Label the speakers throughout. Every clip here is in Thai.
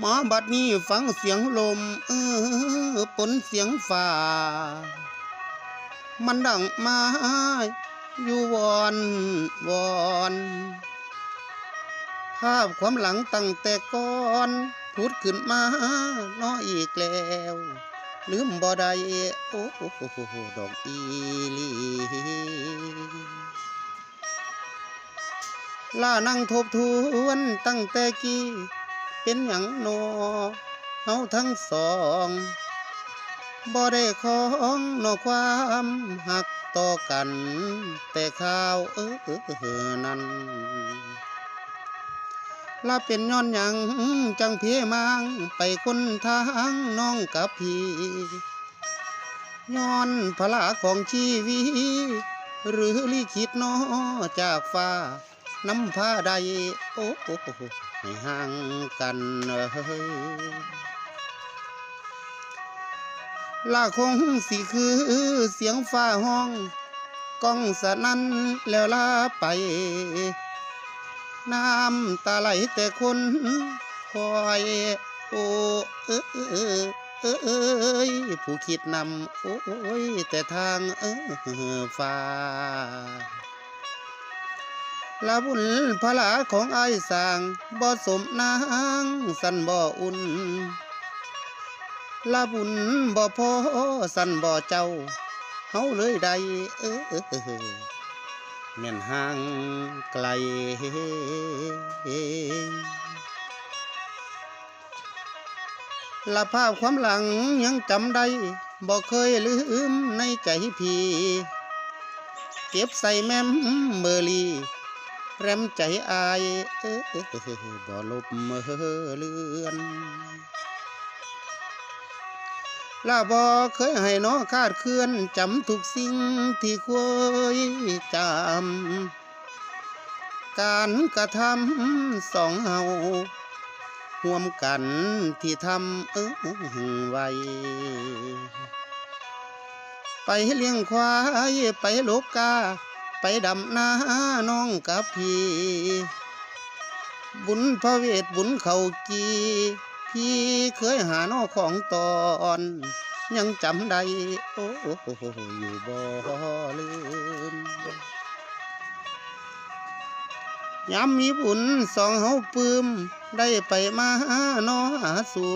Speaker 1: มาบัดนี้ฟังเสียงลม เออปนเสียงฝ่า มันดังมาอยู่วอนวอนภาพความหลังตั้งแต่ก่อนพูดขึ้นมาน้ออีกแล้ว ลืมบ่ได้โอ้โหดอกอีลีล่านั่งทบทวนตั้งแต่กี้ เป็นหยังหนอเฮาทั้งสองบ่ได้ของนอความหักต่อกัน แต่ข้าวเออเออเออนั้นลาเป็นย้อนหยังจังเพมังไปคนทางน้องกับพี่ย้อนพละของชีวิหรือลิขิตนอจากฟ้า น้ำพาใดโอ้โอ้ให้ห่างกันเฮ้ยลาคงสิคือเสียงฟ้าห้องก้องสนั่นแล้วลาไป น้ำตาไหลแต่คนคอยโอ้เออเออเออเอยผู้คิดนำโอ้ยแต่ทางเออฟ้า ลาบุญพลาของไอ้ายสางบ่สมนางสันบ่อุ่นลาบุญบ่พอสันบ่เจ้าเฮาเลยได้เออแม่นห่างไกลละภาพความหลังยังจำได้บ่เคยลืมในใจพี่ เก็บใส่แม่มเบอร์ลี แรมใจอายเออบ่ลบเมอเลือนลาบ่เคยให้น้อคาดเคลื่อนจำทุกสิ่งที่ควรจำ การกระทำสองเฮาห่วมกันที่ทำเออไว้ไปเลี้ยงควายไปลบกา ไปดำนาน้องกับพี่ บุญพระเวทบุญเขากีพี่เคยหาน้อของตอน ยังจำได้โอ้อยู่บ่ลืมยามมีบุญสองเฮาปืมได้ไปมาน้อสู่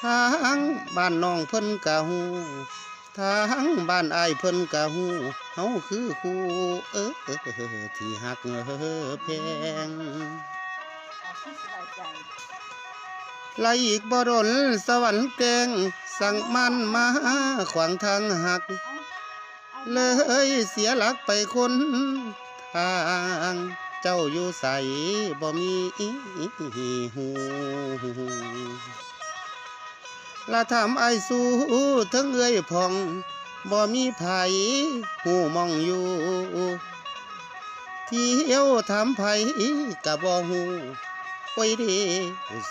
Speaker 1: ทางบ้านน้องเพิ่นกะหู ทางบ้านอายเพิ่นกะหูเฮาคือคู่เออที่หักเออแพงไล่อีกบ่ดนสวรรค์แกงสั่งมันมาขวางทางหัก
Speaker 2: เอา
Speaker 1: เลยเสียหลักไปคนทางเจ้าอยู่ใสบ่มีหู ละทำไอสู้ทั้งเอ้ยพองบ่มีไผหูมองอยู่ ที่ยวถามไผกะบ่หูโอ้ยเด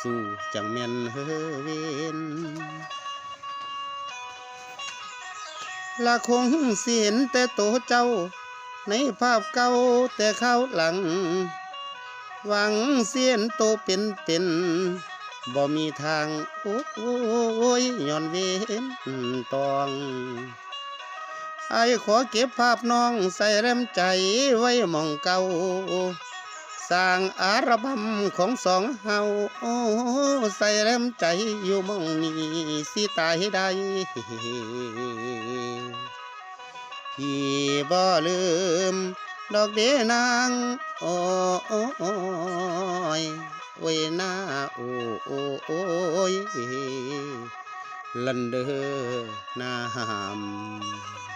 Speaker 1: สู้จังแม่นเฮเวนละคงเสิเห็นแต่โตเจ้า ในภาพเก่าแต่ข้าวหลัง หวังเสียนโตเป็นเป็น บ่มีทางโอ้ยย้อนเวนตองไอ้ขอเก็บภาพน้องใส่แรมใจไว้มองเก่าสร้างอาระบำของสองเฮาโอ้ใส่แรมใจอยู่มองนี้สิตายได้พี่บ่ลืม ดอกเดนาง โอ้โอ้โอ้ย โอ้ยนาโอ้โอ้โอ้ยลันเดอน้ำ